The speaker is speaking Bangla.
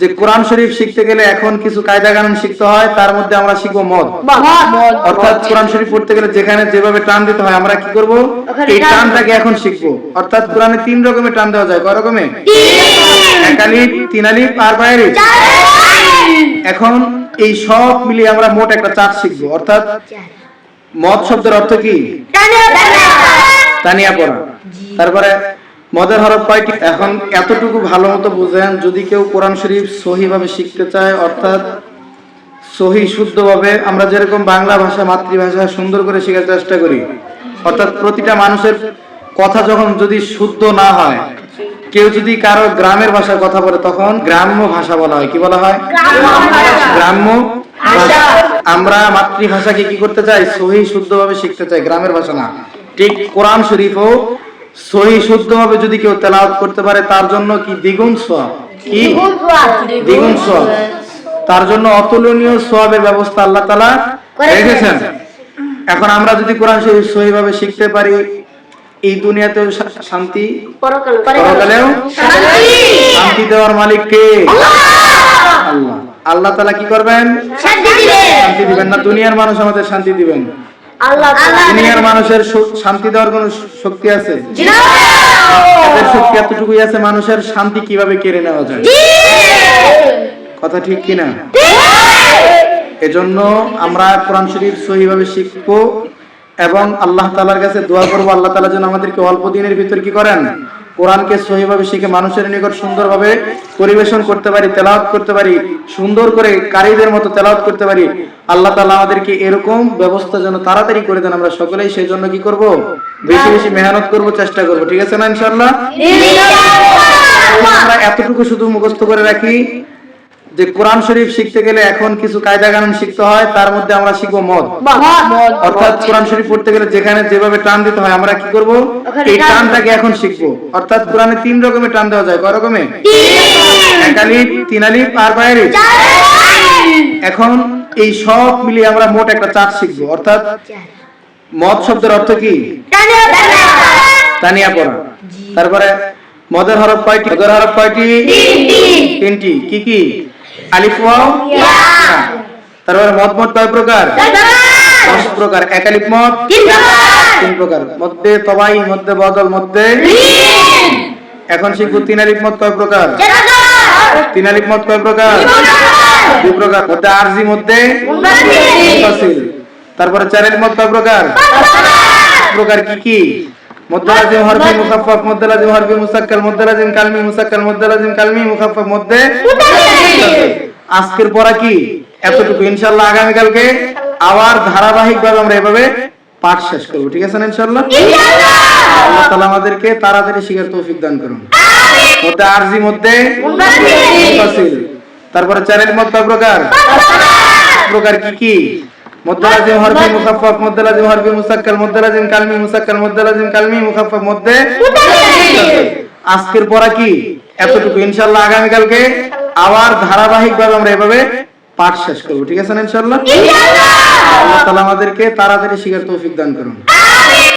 যে কোরআন শরীফ শিখতে গেলে এখন কিছু কায়দা কানুন শিখতে হয় তার মধ্যে আমরা শিখব মদ। অর্থাৎ কোরআন শরীফ পড়তে গেলে যেখানে যেভাবে টান দিতে হয় আমরা কি করব? এই টানটাকে এখন শিখব। অর্থাৎ কোরআনে তিন রকমের টান দেওয়া যায়। কয় রকমের এক আলিফ আর বাইরে এখন এই সব মিলিয়ে আমরা মোট একটা চার শিখব। অর্থাৎ মদ শব্দের অর্থ কি? তানিয়া পড়া। তারপরে মদের হরফ কয়টি? এখন এতটুকু ভালো মতো বুঝেন যদি কেউ কোরআন শরীফ সহি ভাবে শিখতে চায় অর্থাৎ সহি শুদ্ধভাবে আমরা যেরকম বাংলা ভাষা মাতৃভাষা সুন্দর করে শেখার চেষ্টা করি অর্থাৎ প্রতিটা মানুষের কথা যখন যদি শুদ্ধ না হয় কেউ যদি কারও গ্রামের ভাষায় কথা বলে তখন গ্রাম্য ভাষা বলা হয় কি বলা হয়? গ্রাম্য ভাষা। আমরা মাতৃভাষাকে কি করতে চাই? সহি শুদ্ধভাবে শিখতে চাই গ্রামের ভাষা না। ঠিক কোরআন শরীফও সহি শুদ্ধভাবে যদি কেউ তেলাওয়াত করতে পারে তার জন্য কি দ্বিগুণ সওয়াব? কি? দ্বিগুণ সওয়াব। তার জন্য অতুলনীয় সোয়াবের ব্যবস্থা আল্লাহ তাআলা। রেখেছেন। এখন আমরা যদি কোরআন শরীফ সহিভাবে শিখতে পারি এই দুনিয়াতেও শা- শান্তি পরকালেও। শান্তি। দেওয়ার মালিক কে? আল্লাহ। আল্লাহ। তাআলা কি করবেন? শান্তি দিবেন না? দুনিয়ার মানুষ আমাদের শান্তি দিবেন। দুনিয়ার মানুষের শান্তি দেওয়ার কোন শক্তি আছে? তাদের শক্তি এতটুকুই আছে মানুষের শান্তি কীভাবে কেড়ে নেওয়া যায়? কথা ঠিক কিনা এজন্য আমরা কোরআন শরীফ সহিভাবে শিখব এবং আল্লাহ তালার কাছে দোয়া করব। আল্লাহ তালা যেন আমাদেরকে অল্প দিনের ভিতর কি করেন? কোরআনকে সহিভাবে শিখে মানুষের নিকট সুন্দরভাবে পরিবেশন করতে পারি তেলাওয়াত করতে পারি সুন্দর করে কারিদের মতো তেলাওয়াত করতে পারি আল্লাহ তালা আমাদেরকে এরকম ব্যবস্থা যেন তাড়াতাড়ি করে দেন আমরা সকলেই সেই জন্য কি করব? বেশি বেশি মেহনত করব চেষ্টা করব ঠিক আছে না ইনশাল্লাহ আমরা এতটুকু শুধু মুখস্থ করে রাখি যে কোরআন শরীফ শিখতে গেলে এখন কিছু কায়দা কানুন শিখতে হয় তার মধ্যে আমরা শিখব মদ। অর্থাৎ কোরআন শরীফ পড়তে গেলে যেখানে যেভাবে টান দিতে হয় আমরা কি করব? এই টানটাকে এখন শিখব। অর্থাৎ কোরআনে তিন রকমের টান দেওয়া যায়। কয় আলিফ আর বাইরে। এখন এই সব মিলিয়ে আমরা মোট একটা চার শিখব। অর্থাৎ মদ শব্দের অর্থ কি? তানিয়া পড়া। তারপরে মদের হরফ কয়টি? মদের হরফ কয়টি? তিনটি। কি কি? আলিফ ওয়াও? ইয়া। তারপরে মদ মদ কয় প্রকার? দশ প্রকার। এক আলিফ মদ? তিন প্রকার। মধ্যে তবাই মধ্যে বদল মধ্যে এখন শিখব তিন আলিফ মদ কয় প্রকার? তিন আলিফ মদ কয় প্রকার? দুই প্রকার। মধ্যে আরজি মধ্যে তারপরে চার আলিফ মদ কয় প্রকার। প্রকার কি কি? মুদ্দালাজিম হরফি মুখাফফাফ মুদ্দালাজিম হরফি মুসাক্কাল মুদ্দালাজিম কালমি মুসাক্কাল মুদ্দালাজিম কালমি মুখাফফাফ মধ্যে আজকের পড়া কি? এতটুকু ইনশাআল্লাহ আগামী কালকে আবার ধারাবাহিক ভাবে আমরা এভাবে পাঠ শেষ করব ঠিক আছে না ইনশাআল্লাহ? আল্লাহ তাআলা আমাদেরকে তাড়াতাড়ি শিখার তৌফিক দান করুন। মধ্যে আরজি মধ্যে। তারপরে মধ্যে কয় প্রকার। প্রকার কি কি? মুদ্দালাজিম হরফি মুখাফফ মুদ্দালাজিম হরফি মুসাক্কাল মুদ্দালাজিম কালমি মুসাক্কাল মুদ্দালাজিম কালমি মুখাফফ মধ্যে আজকের পড়া কি? এতটুকু। ইনশাআল্লাহ আগামী কালকে আবার ধারাবাহিকভাবে আমরা এভাবে পাঠ শেষ করব। ঠিক আছে না ইনশাআল্লাহ। আল্লাহ তাআলা আমাদেরকে তাড়াতাড়ি শিখার তৌফিক দান করুন।